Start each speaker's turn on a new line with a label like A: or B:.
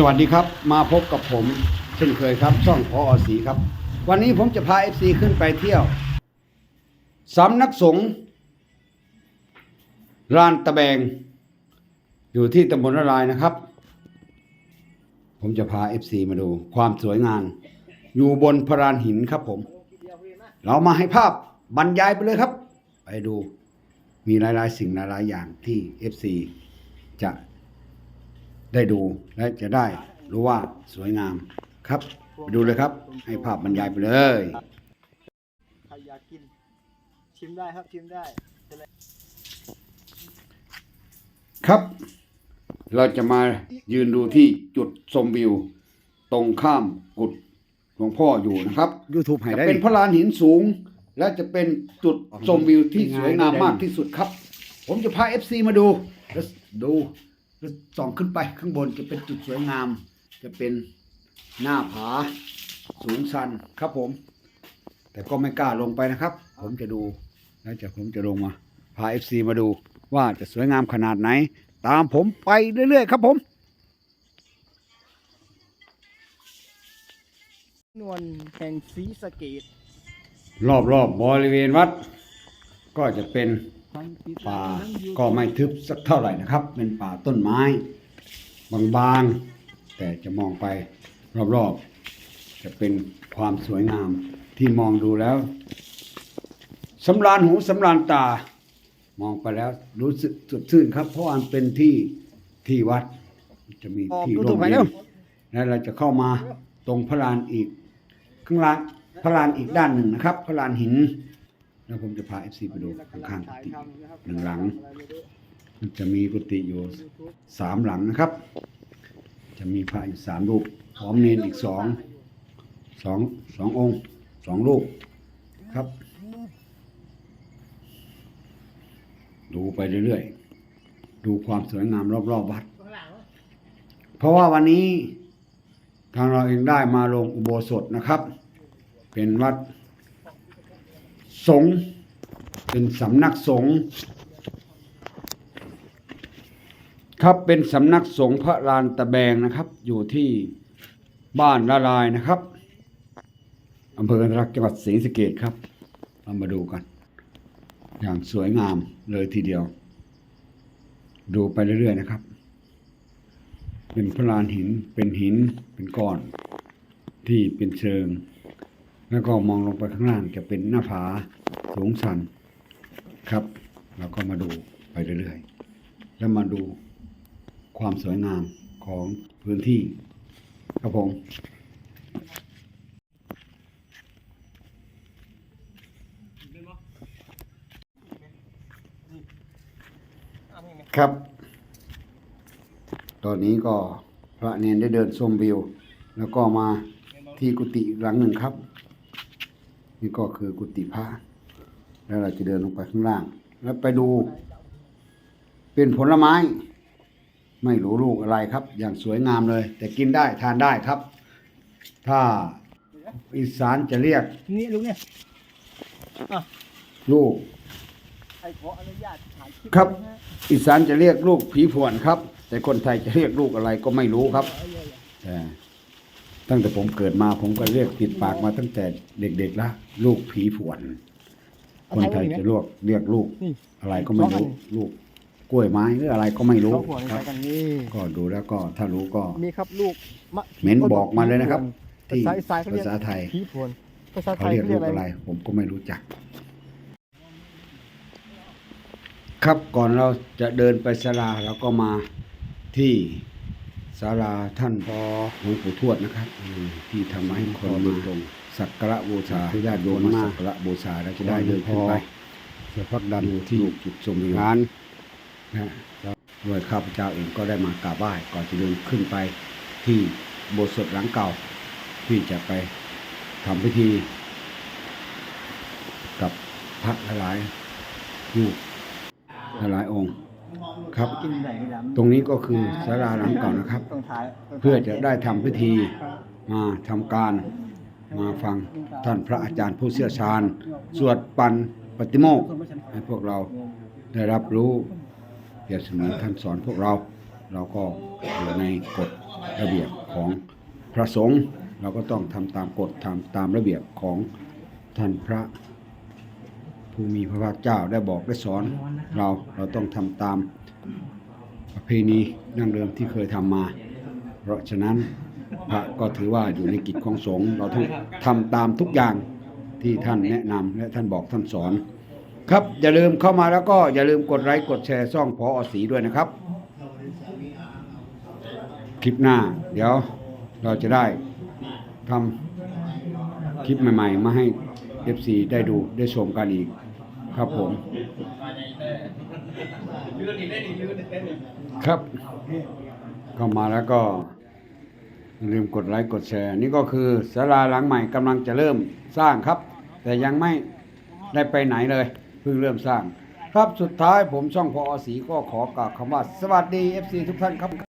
A: สวัสดีครับมาพบกับผม เช่นเคยครับ ช่องพออสีครับ วันนี้ผมจะพา FC ขึ้นไปเที่ยวสำนักสงฆ์ลานตะแบง อยู่ที่ตำบลละลายนะครับ ผมจะพา FC มาดูความสวยงามอยู่บนพรานหินครับผม เรามาให้ภาพบรรยายไปเลยครับ ไปดูมีหลายๆ สิ่งหลายๆอย่างที่ FC จะ ได้ดูและจะได้รู้ว่าสวยงามครับไปดูเลยครับ ให้ภาพบรรยายไปเลย
B: ใครอยากกินชิมได้ครับชิมได้เป็นไร
A: ครับ เราจะมายืนดูที่จุดชมวิว ตรงข้ามกุดหลวงพ่ออยู่นะครับ
C: YouTube ให้
A: จะ
C: ได้
A: เป็นพระลานหินสูง และจะเป็นจุดชมวิวที่สวยงามมากที่สุดครับ ผมจะพา FC มาดูแล้วดู แล้วส่องขึ้นไปข้างบนจะเป็นจุดสวยงาม จะเป็นหน้าผาสูงชันครับผม แต่ก็ไม่กล้าลงไปนะครับ ผมจะดูแล้วจะผมจะลงมา พา FC มาดูว่าจะสวยงามขนาดไหน ตามผมไปเรื่อยๆครับผม
B: นวลแห่งสีสะเกต
A: รอบๆบบริเวณวัด ก็จะเป็น ป่าก็ไม่ทึบสักเท่าไหร่นะครับ เป็นป่าต้นไม้ บางๆ แต่จะมองไปรอบๆ จะเป็นความสวยงามที่มองดูแล้วสำราญหูสำราญตา มองไปแล้วรู้สึกสดชื่นครับ เพราะมันเป็นที่ที่วัด จะมีที่ร่มเย็นแล้วเราจะเข้ามาตรงพระลานอีก ข้างล่างพระลานอีกด้านหนึ่งนะครับ พระลานหิน แล้วผมจะพาเอฟซีไปดูข้างๆกุฏิหนึ่งหลัง มันจะมีกุฏิอยู่สามหลังนะครับ จะมีพระอยู่สามรูปพร้อมเนนอีกสองสองสององค์สองรูปครับ ดูไปเรื่อยๆ ดูความสวยงามรอบๆวัด เพราะว่าวันนี้ทางเราเองได้มาลงอุโบสถนะครับ เป็นวัด สงฆ์เป็นสำนักสงฆ์ครับเป็นสำนักสงฆ์พระลานตะแบงนะครับ อยู่ที่บ้านละลายนะครับอำเภอกันรักจังหวัดศรีสะเกษครับเรามาดูกัน อย่างสวยงามเลยทีเดียว ดูไปเรื่อยๆนะครับ เป็นพระลานหินเป็นหินเป็นก้อน ที่เป็นเชิง แล้วก็มองลงไปข้างล่างจะเป็นหน้าผาสูงสันครับ เราก็มาดูไปเรื่อยๆ แล้วมาดูความสวยงามของพื้นที่ครับผมครับ ตอนนี้ก็พระเนนได้เดินชมวิว แล้วก็มาที่กุฏิหลังหนึ่งครับ นี่ก็คือกุฏิพระ แล้วเราจะเดินลงไปข้างล่าง แล้วไปดู เป็นผลไม้ ไม่รู้ลูกอะไรครับ อย่างสวยงามเลย แต่กินได้ทานได้ครับ ถ้าอีสานจะเรียก
B: นี่ลุงเนี่ยอะ
A: ลูก
B: ไอ้ขออนุญาตถ่ายคลิป
A: ครับ
B: นะฮะ
A: อีสานจะเรียกลูกผีผวนครับ แต่คนไทยจะเรียกลูกอะไรก็ไม่รู้ครับ
B: เอาเลยอะ
A: แต่ตั้งแต่ผมเกิดมาผมก็เรียกติดปากมาตั้งแต่เด็กๆละลูกผีผวน คนไทยจะเรียกเรียกลูก
B: นี่
A: อะไรก็ไม่รู้ ลูกกล้วยไม้หรืออะไรก็ไม่รู้
B: เขาห่วง
A: ค
B: ไป
A: รับ
B: กันนี่
A: ก็ดูแล้วก็ถ้ารู้ก็
B: มีครับลูกมะ
A: เม้นบอกมาเลยนะครับ
B: ภา
A: ที่
B: ษาอีสานเขาเรียก
A: ภาษาไทย
B: ผีพวนภาษาไท
A: เขา
B: ย
A: เรียก
B: เขาเรี
A: ลู
B: ยก
A: ก
B: อะ
A: อะไรไร ผมก็ไม่รู้จัก ครับก่อนเราจะเดินไปศาลาเราก็มาที่ ศาลาท่านพอหลวงปู่ทวดนะครับอืมที่ทำให้คนมาลงสักการะบูชาญาติโยมมาสักการะบูชาแล้วจะได้เดินขึ้นไปจะพักดันที่จุดชมวิวงานนะด้วยข้าพเจ้าเองก็ได้มากราบไหว้ก่อนจะเดินขึ้นไปที่โบสถ์หลังเก่า ที่จะไปทำพิธี กับพระหลายๆรูปหลายๆองค์ ครับ
B: กินไหนดำ
A: ตรงนี้ก็คือศาลาหลังเก่านะครับ
B: ต้องถ่ายต้งถ่าย
A: เพื่อจะได้ทำพิธีมาทำการมาฟังท่านพระอาจารย์ผู้เชี่ยวชาญ สวดปันปฏิโมกข์ให้พวกเราได้รับรู้เปรียบเสมือนท่านสอนพวกเรา เราก็อยู่ในกฎระเบียบของพระสงฆ์เราก็ต้องทำตามกฎทำตามระเบียบของท่านพระ ผู้มีพระภาคเจ้าได้บอกได้สอน เราเราต้องทำตามประเพณีดั้งเดิมที่เคยทำมา เพราะฉะนั้นพระก็ถือว่าอยู่ในกิจของสงฆ์เราต้องทำตามทุกอย่างที่ท่านแนะนำและท่านบอกท่านสอน ครับอย่าลืมเข้ามาแล้วก็อย่าลืมกดไลค์กดแชร์ช่องพออสีด้วยนะครับ คลิปหน้า เดี๋ยวเราจะได้ทำคลิปใหม่ ๆ มาให้ FC ได้ดูได้ชมกันอีก ครับผม ครับ เข้ามาแล้วก็อย่าลืมกดไลค์กดแชร์ นี่ก็คือศาลาหลังใหม่กำลังจะเริ่มสร้างครับ แต่ยังไม่ได้ไปไหนเลยเพิ่งเริ่มสร้าง ครับสุดท้ายผมช่องพออสีก็ขอกล่าวคำว่า สวัสดี FC ทุกท่านครับ